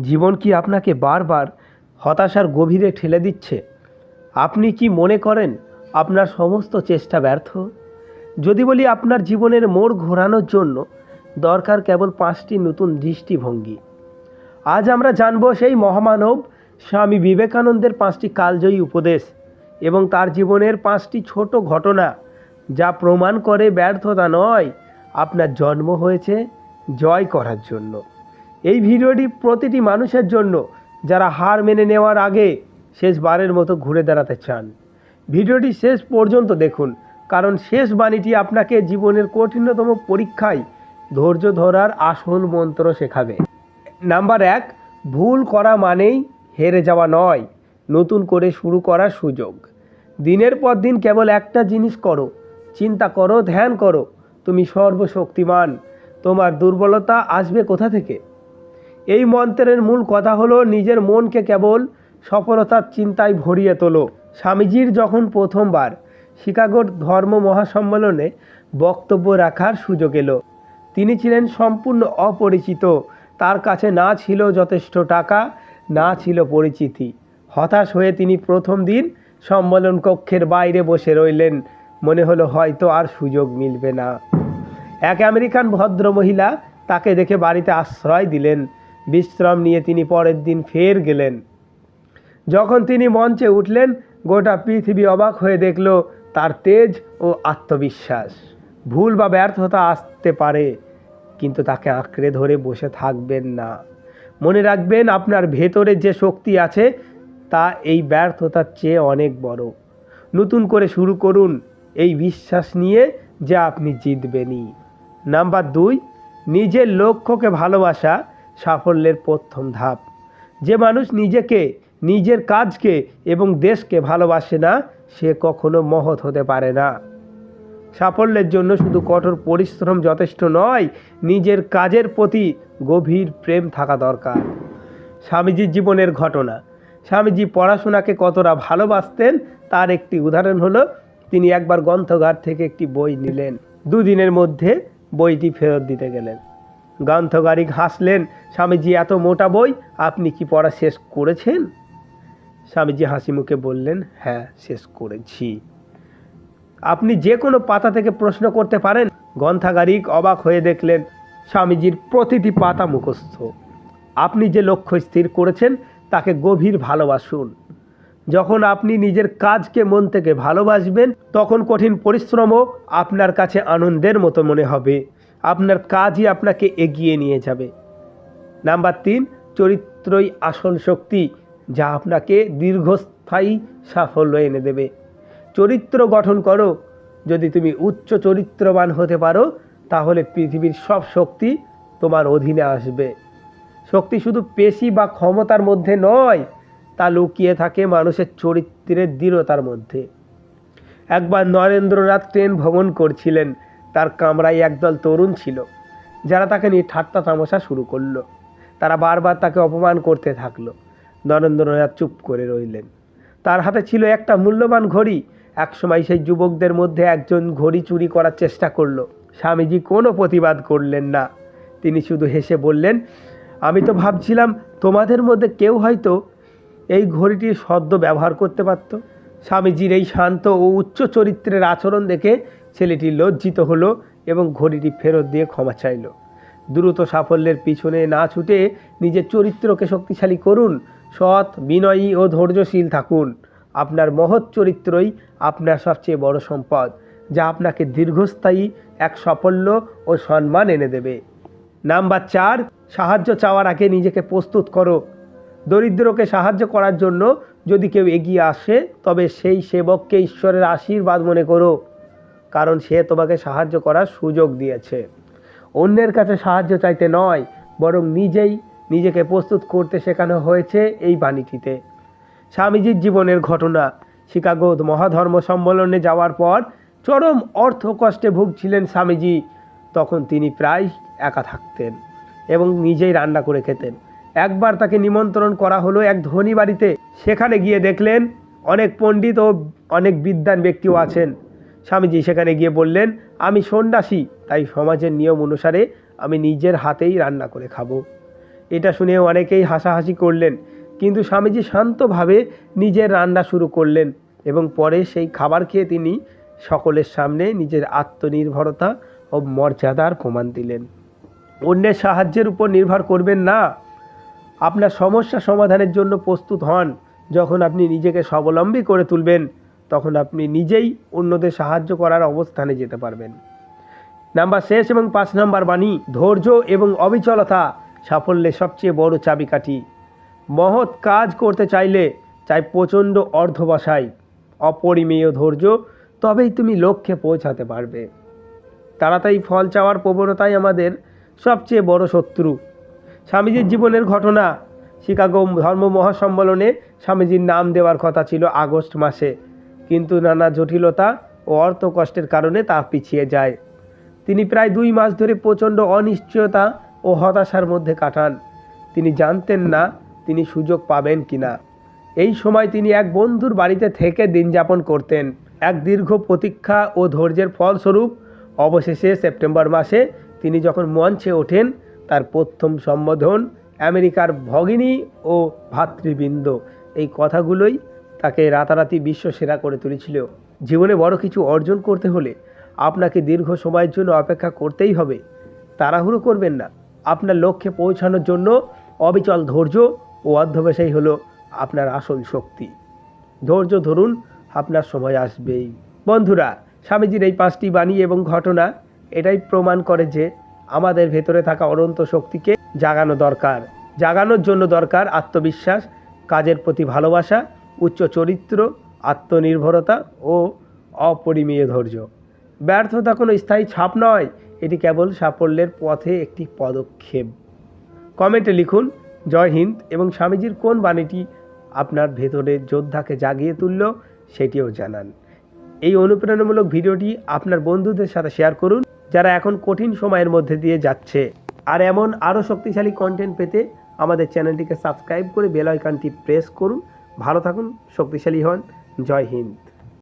জীবন কি আপনাকে বারবার হতাশার গভীরে ঠেলে দিচ্ছে? আপনি কি মনে করেন আপনার সমস্ত চেষ্টা ব্যর্থ? যদি বলি আপনার জীবনের মোড় ঘোরানোর জন্য দরকার কেবল পাঁচটি নতুন দৃষ্টিভঙ্গি। আজ আমরা জানব সেই মহামানব স্বামী বিবেকানন্দের পাঁচটি কালজয়ী উপদেশ এবং তার জীবনের পাঁচটি ছোট ঘটনা যা প্রমাণ করে ব্যর্থতা নয়, আপনার জন্ম হয়েছে জয় করার জন্য। এই ভিডিওটি প্রতিটি মানুষের জন্য। যারা হার মেনে নেওয়ার আগে শেষবারের মতো ঘুরে দাঁড়াতে চান। ভিডিওটি শেষ পর্যন্ত দেখুন, কারণ শেষ বাণীটি আপনাকে জীবনের কঠিনতম পরীক্ষায় ধৈর্য ধরার আসল মন্ত্র শেখাবে। নাম্বার এক, ভুল করা মানেই হেরে যাওয়া নয়, নতুন করে শুরু করার সুযোগ। দিনের পর দিন কেবল একটা জিনিস করো, চিন্তা করো, ধ্যান করো, তুমি সর্বশক্তিমান। তোমার দুর্বলতা আসবে কোথা থেকে? এই মন্ত্রের মূল কথা হলো নিজের মনকে কেবল সফলতার চিন্তায় ভরিয়ে তোলো। স্বামীজির যখন প্রথমবার শিকাগোর ধর্ম মহাসম্মেলনে বক্তব্য রাখার সুযোগ এলো। তিনি ছিলেন সম্পূর্ণ অপরিচিত, তার কাছে না ছিল যথেষ্ট টাকা, না ছিল পরিচিতি। হতাশ হয়ে তিনি প্রথম দিন সম্মেলন কক্ষের বাইরে বসে রইলেন। মনে হলো হয়তো আর সুযোগ মিলবে না। এক আমেরিকান ভদ্র মহিলা তাকে দেখে বাড়িতে আশ্রয় দিলেন। বিশ্রাম নিয়ে তিনি পরের দিন ফের গেলেন। যখন তিনি মঞ্চে উঠলেন, গোটা পৃথিবী অবাক হয়ে দেখল তার তেজ ও আত্মবিশ্বাস। ভুল বা ব্যর্থতা আসতে পারে, কিন্তু তাকে আঁকড়ে ধরে বসে থাকবেন না। মনে রাখবেন, আপনার ভেতরে যে শক্তি আছে, তা এই ব্যর্থতার চেয়ে অনেক বড়। নতুন করে শুরু করুন এই বিশ্বাস নিয়ে যে আপনি জিতবেনই। নাম্বার দুই, নিজের লক্ষ্যকে ভালোবাসা সাফল্যের প্রথম ধাপ। যে মানুষ নিজেকে, নিজের কাজকে এবং দেশকে ভালোবাসে না, সে কখনো মহৎ হতে পারে না। সাফল্যের জন্য শুধু কঠোর পরিশ্রম যথেষ্ট নয়, নিজের কাজের প্রতি গভীর প্রেম থাকা দরকার। স্বামীজির জীবনের ঘটনা। স্বামীজি পড়াশোনাকে কতটা ভালোবাসতেন, তার একটি উদাহরণ হলো, তিনি একবার গ্রন্থগার থেকে একটি বই নিলেন। দুদিনের মধ্যে বইটি ফেরত দিতে গেলেন। গ্রন্থগারিক হাসলেন, স্বামীজি, এত মোটা বই, আপনি কি পড়া শেষ করেছেন? স্বামীজি হাসি মুখে বললেন হ্যাঁ শেষ করেছি। আপনি যে কোনো পাতা থেকে প্রশ্ন করতে পারেন। গ্রন্থাগারিক অবাক হয়ে দেখলেন, স্বামীজির প্রতিটি পাতা মুখস্থ। আপনি যে লক্ষ্য স্থির করেছেন, তাকে গভীর ভালোবাসুন। যখন আপনি নিজের কাজকে মন থেকে ভালোবাসবেন, তখন কঠিন পরিশ্রমও আপনার কাছে আনন্দের মতো মনে হবে। আপনার কাজই আপনাকে এগিয়ে নিয়ে যাবে। নাম্বার তিন, চরিত্রই আসল শক্তি, যা আপনাকে দীর্ঘস্থায়ী সাফল্য এনে দেবে। চরিত্র গঠন করো। যদি তুমি উচ্চ চরিত্রবান হতে পারো, তাহলে পৃথিবীর সব শক্তি তোমার অধীনে আসবে। শক্তি শুধু পেশি বা ক্ষমতার মধ্যে নয়, তা লুকিয়ে থাকে মানুষের চরিত্রের দৃঢ়তার মধ্যে। একবার নরেন্দ্রনাথ ট্রেন ভ্রমণ করছিলেন। তার কামরায় একদল তরুণ ছিল, যারা তাকে নিয়ে ঠাট্টা তামাশা শুরু করল। তারা বারবার তাকে অপমান করতে থাকল। নরেন্দ্রনাথ চুপ করে রইলেন। তার হাতে ছিল একটা মূল্যবান ঘড়ি। একসময় সেই যুবকদের মধ্যে একজন ঘড়ি চুরি করার চেষ্টা করল। স্বামীজি কোনো প্রতিবাদ করলেন না। তিনি শুধু হেসে বললেন, আমি তো ভাবছিলাম তোমাদের মধ্যে কেউ হয়তো এই ঘড়িটির সদ্য ব্যবহার করতে পারত। স্বামীজির এই শান্ত ও উচ্চ চরিত্রের আচরণ দেখে ছেলেটি লজ্জিত হলো এবং ঘড়িটি ফেরত দিয়ে ক্ষমা চাইল। দ্রুত সাফল্যের পিছনে না ছুটে নিজের চরিত্রকে শক্তিশালী করুন, সৎ, বিনয়ী ও ধৈর্যশীল থাকুন। আপনার মহৎ চরিত্রই আপনার সবচেয়ে বড় সম্পদ, যা আপনাকে দীর্ঘস্থায়ী এক সাফল্য ও সম্মান এনে দেবে। নাম্বার চার, সাহায্য চাওয়ার আগে নিজেকে প্রস্তুত করো। দরিদ্রকে সাহায্য করার জন্য যদি কেউ এগিয়ে আসে, তবে সেই সেবককে ঈশ্বরের আশীর্বাদ মনে করো। কারণ সে তোমাকে সাহায্য করার সুযোগ দিয়েছে। অন্যের কাছে সাহায্য চাইতে নয়, বরং নিজেই নিজেকে প্রস্তুত করতে শেখানো হয়েছে এই বাণীটিতে। স্বামীজির জীবনের ঘটনা শিকাগো মহাধর্ম সম্মেলনে যাওয়ার পর চরম অর্থ কষ্টে ভুগছিলেন স্বামীজি। তখন তিনি প্রায় একা থাকতেন এবং নিজেই রান্না করে খেতেন। একবার তাকে নিমন্ত্রণ করা হলো এক ধনী বাড়িতে। সেখানে গিয়ে দেখলেন অনেক পণ্ডিত ও অনেক বিদ্বান ব্যক্তিও আছেন। স্বামীজি সেখানে গিয়ে বললেন, আমি সন্ন্যাসী, তাই সমাজের নিয়ম অনুসারে আমি নিজের হাতেই রান্না করে খাব। এটা শুনে অনেকেই হাসাহাসি করলেন, কিন্তু স্বামীজি শান্তভাবে নিজের রান্না শুরু করলেন এবং পরে সেই খাবার খেয়ে তিনি সকলের সামনে নিজের আত্মনির্ভরতা ও মর্যাদার প্রমাণ দিলেন। অন্যের সাহায্যের উপর নির্ভর করবেন না। আপনার সমস্যা সমাধানের জন্য প্রস্তুত হন। যখন আপনি নিজেকে স্বাবলম্বী করে তুলবেন তখন আপনি নিজেই অন্যদের সাহায্য করার অবস্থানে যেতে পারবেন। নাম্বার শেষ এবং পাঁচ নাম্বার বাণী, ধৈর্য এবং অবিচলতা সাফল্যের সবচেয়ে বড় চাবিকাঠি। মহৎ কাজ করতে চাইলে, চাই প্রচণ্ড অর্ধবসায় অপরিমেয় ধৈর্য, তবেই তুমি লক্ষ্যে পৌঁছাতে পারবে। তাড়াতাড়ি ফল চাওয়ার প্রবণতাই আমাদের সবচেয়ে বড় শত্রু। স্বামীজির জীবনের ঘটনা, শিকাগো ধর্ম মহাসম্মেলনে স্বামীজির নাম দেওয়ার কথা ছিল আগস্ট মাসে। কিন্তু নানা জটিলতা ও অর্থ কষ্টের কারণে তা পিছিয়ে যায়। তিনি প্রায় দুই মাস ধরে প্রচণ্ড অনিশ্চয়তা ও হতাশার মধ্যে কাটান। তিনি জানতেন না তিনি সুযোগ পাবেন কিনা। এই সময় তিনি এক বন্ধুর বাড়িতে থেকে দিন যাপন করতেন। এক দীর্ঘ প্রতীক্ষা ও ধৈর্যের ফলস্বরূপ অবশেষে সেপ্টেম্বর মাসে তিনি যখন মঞ্চে ওঠেন, তার প্রথম সম্বোধন আমেরিকার ভগিনী ও ভাতৃবৃন্দ। এই কথাগুলোই তাকে রাতারাতি বিশ্বসেরা করে তুলেছিল। জীবনে বড় কিছু অর্জন করতে হলে আপনাকে দীর্ঘ সময়ের জন্য অপেক্ষা করতেই হবে। তাড়াহুড়ো করবেন না। আপনার লক্ষ্যে পৌঁছানোর জন্য অবিচল ধৈর্য ও অধ্যবসায়ী হলো আপনার আসল শক্তি। ধৈর্য ধরুন, আপনার সময় আসবেই। বন্ধুরা, স্বামীজির এই পাঁচটি বাণী এবং ঘটনা এটাই প্রমাণ করে যে আমাদের ভেতরে থাকা অনন্ত শক্তিকে জাগানো দরকার। জাগানোর জন্য দরকার আত্মবিশ্বাস, কাজের প্রতি ভালোবাসা উচ্চ চরিত্র, আত্মনির্ভরতা ও অপরিমেয় ধৈর্য। ব্যর্থতা কোনো স্থায়ী ছাপ নয়, এটি কেবল সাফল্যের পথে একটি পদক্ষেপ। কমেন্টে লিখুন, জয় হিন্দ এবং স্বামীজির কোন বাণীটি আপনার ভেতরের যোদ্ধাকে জাগিয়ে তুলল সেটিও জানান। এই অনুপ্রেরণামূলক ভিডিওটি আপনার বন্ধুদের সাথে শেয়ার করুন, যারা এখন কঠিন সময়ের মধ্যে দিয়ে যাচ্ছে। আর এমন আরও শক্তিশালী কন্টেন্ট পেতে আমাদের চ্যানেলটিকে সাবস্ক্রাইব করে বেল আইকনটি প্রেস করুন ভালো থাকুন শক্তিশালী হন জয় হিন্দ।